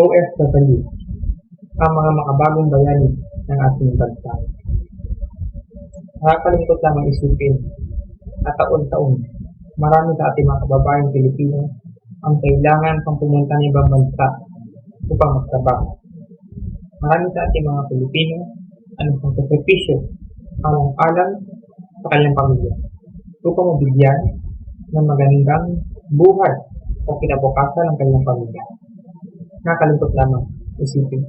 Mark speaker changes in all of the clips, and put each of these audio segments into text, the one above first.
Speaker 1: OFW, ang mga makabagong bayani ng ating bansa. Nakakalungkot lamang isipin na taon-taon marami sa ating mga kababayang Pilipino ang kailangan pang pumunta ng ibang bansa upang magtrabaho. Marami sa ating mga Pilipino ang sakripisyo alang-alang sa kanilang pamilya upang mabigyan ng magandang buhay o kinabukasan ng kanilang pamilya. Nakakalungkot lamang isipin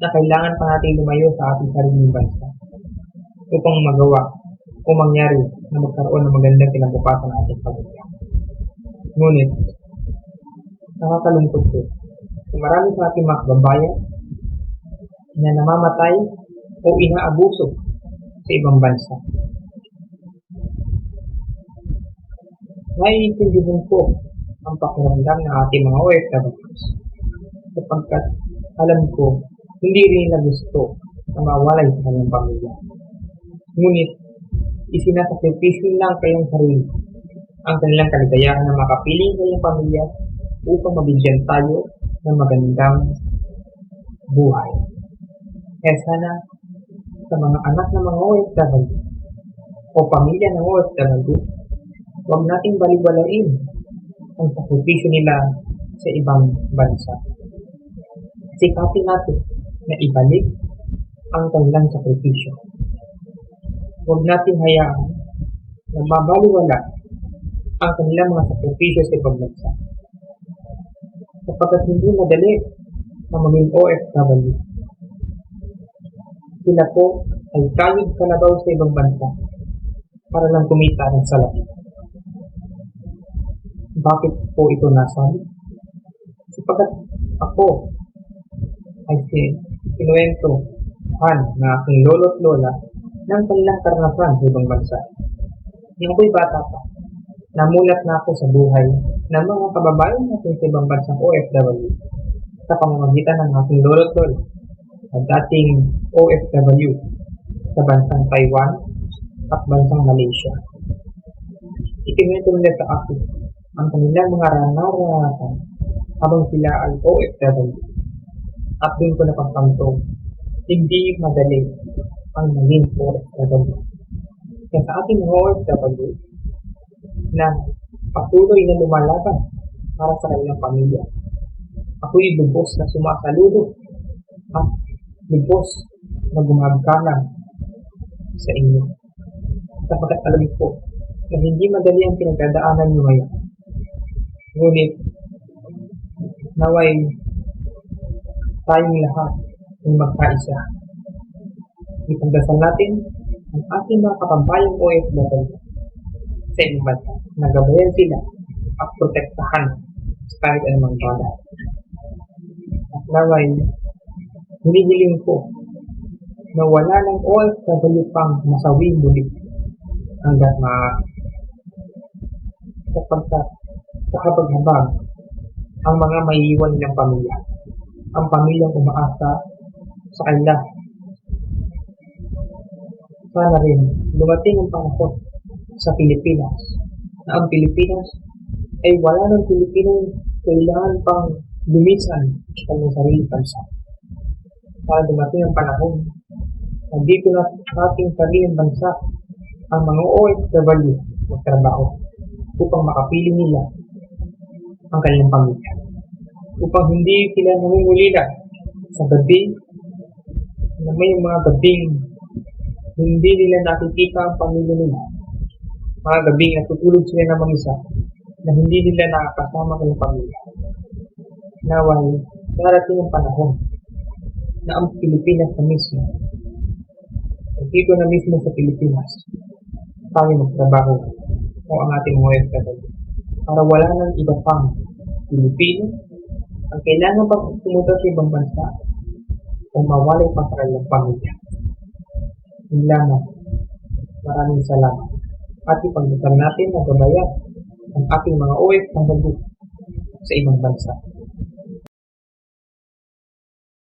Speaker 1: na kailangan pa natin lumayo sa ating sariling bansa upang magawa o mangyari na magkaroon ng magandang kinabukasan ng ating pamilya. Ngunit, nakakalungkot po na marami sa ating mga kababayan na namamatay o inaabuso sa ibang bansa. Naiintindihan ko ang pakiramdam ng ating mga OFWs sapagkat alam ko hindi rin nila gusto na mawalay sa kanyang pamilya. Ngunit, isinasakripisyo lang kayong sarili ang kanilang kaligayahan na makapiling ng kanyang pamilya upang mabigyan tayo ng magandang buhay. Kaya sana sa mga anak ng mga OFW o pamilya ng OFW, huwag nating baliwalain ang sakripisyo nila sa ibang bansa. Sikapin natin na ibalik ang kanilang sakripisyo. Huwag natin hayaan na mabaliwala ang kanilang mga sakripisyo sa ibang bansa. Sapagkat hindi madali na maging OFW. Sila po ay kayod kalabaw sa ibang bansa para lang kumita ng salapi. Bakit po ito nasabi? Sapagkat ako ay si kinuwentohan na aking lolo at lola ng kanilang karanasan sa ibang bansa. Nung ako'y bata pa, namulat na ako sa buhay ng mga kababayan natin sa ibang bansang OFW sa pamamagitan ng aking lolo at lola at dating OFW sa bansang Taiwan at bansang Malaysia. Ikinuwento nila sa akin ang kanilang mga naranasan habang sila ay OFW at doon ko napagtanto, hindi madali ang maging OFW. Kaya sa ating OFW, na patuloy na lumalaban para sa kanilang pamilya. Ako'y lubos na sumasaludo at lubos na gumagalang sa inyo. Sapagkat alam ko na hindi madali ang pinagdadaanan nyo ngayon. Ngunit, naway tayong lahat ay magkaisa. Ipagdasal natin ang ating mga kapabayang OFW sa ibang bansa. Sila at protektahan sa kahit anumang bagay. At naway, hinihiling ko na wala ng OFW pang masawi muli hanggang maaari. Sapagkat sa habag-habag ang mga maiiwan nilang pamilya ang pamilyang umaasa sa kanila. Sana rin dumating ang panahon sa Pilipinas na ang Pilipinas ay wala ng Pilipino kailangan pang lumisan sa kanyang sarili bansa. Sana dumating ang panahon na dito na ating sariling bansa ang mga OFW magtrabaho upang makapili nila ang kanilang pamilya upang hindi sila nangungulila sa gabi na may mga gabing hindi nila nakikita ang pamilya nila. Mga gabing natutulog sila ng mag-isa na hindi nila nakakasama kayong pamilya. Naway, darating ang panahon na ang Pilipinas na mismo, dito na mismo sa Pilipinas, tayo magtrabaho o ang ating OFW para wala nang iba pang Pilipino ang kailangan pang pumunta sa ibang bansa o mawalay pa sa kanilang pamilya. Yun lamang. Maraming salamat. At ipagdasal natin na gabayan ang ating mga OFW sa ibang bansa.